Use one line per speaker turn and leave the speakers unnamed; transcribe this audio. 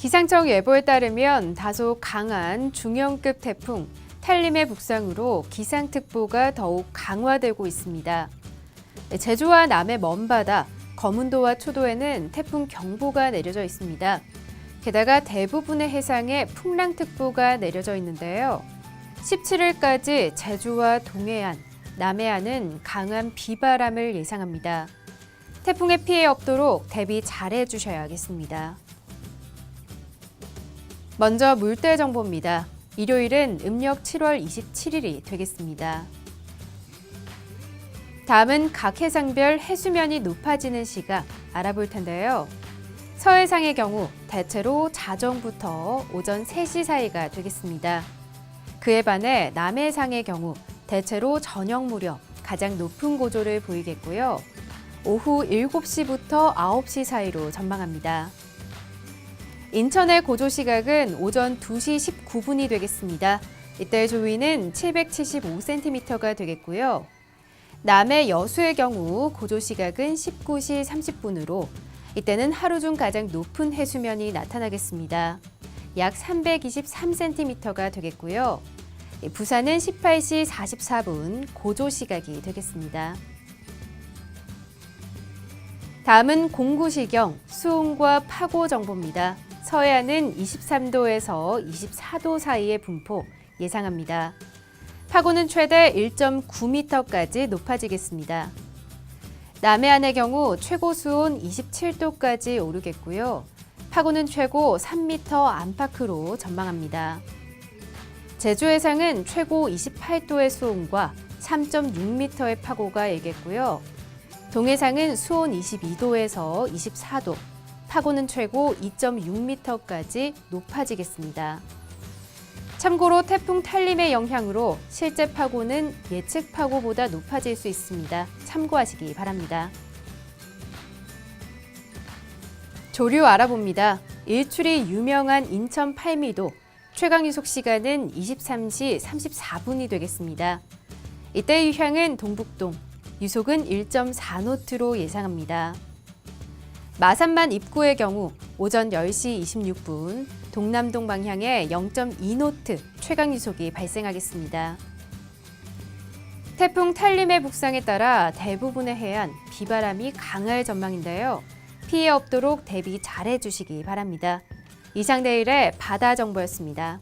기상청 예보에 따르면 다소 강한 중형급 태풍 탈림의 북상으로 기상특보가 더욱 강화되고 있습니다. 제주와 남해 먼바다, 거문도와 초도에는 태풍 경보가 내려져 있습니다. 게다가 대부분의 해상에 풍랑특보가 내려져 있는데요. 17일까지 제주와 동해안, 남해안은 강한 비바람을 예상합니다. 태풍의 피해 없도록 대비 잘해 주셔야겠습니다. 먼저 물때 정보입니다. 일요일은 음력 7월 27일이 되겠습니다. 다음은 각 해상별 해수면이 높아지는 시각 알아볼 텐데요. 서해상의 경우 대체로 자정부터 오전 3시 사이가 되겠습니다. 그에 반해 남해상의 경우 대체로 저녁 무렵 가장 높은 고조를 보이겠고요. 오후 7시부터 9시 사이로 전망합니다. 인천의 고조 시각은 오전 2시 19분이 되겠습니다. 이때 조위는 775cm가 되겠고요. 남해 여수의 경우 고조 시각은 19시 30분으로 이때는 하루 중 가장 높은 해수면이 나타나겠습니다. 약 323cm가 되겠고요. 부산은 18시 44분 고조 시각이 되겠습니다. 다음은 공구시경, 수온과 파고 정보입니다. 서해안은 23도에서 24도 사이의 분포 예상합니다. 파고는 최대 1.9m까지 높아지겠습니다. 남해안의 경우 최고 수온 27도까지 오르겠고요. 파고는 최고 3m 안팎으로 전망합니다. 제주 해상은 최고 28도의 수온과 3.6m의 파고가 예겠고요. 동해상은 수온 22도에서 24도, 파고는 최고 2.6m까지 높아지겠습니다. 참고로 태풍 탈림의 영향으로 실제 파고는 예측 파고보다 높아질 수 있습니다. 참고하시기 바랍니다. 조류 알아봅니다. 일출이 유명한 인천 팔미도 최강 유속 시간은 23시 34분이 되겠습니다. 이때 유향은 동북동, 유속은 1.4노트로 예상합니다. 마산만 입구의 경우 오전 10시 26분 동남동 방향에 0.2노트 최강 유속이 발생하겠습니다. 태풍 탈림의 북상에 따라 대부분의 해안 비바람이 강할 전망인데요. 피해 없도록 대비 잘해 주시기 바랍니다. 이상 내일의 바다 정보였습니다.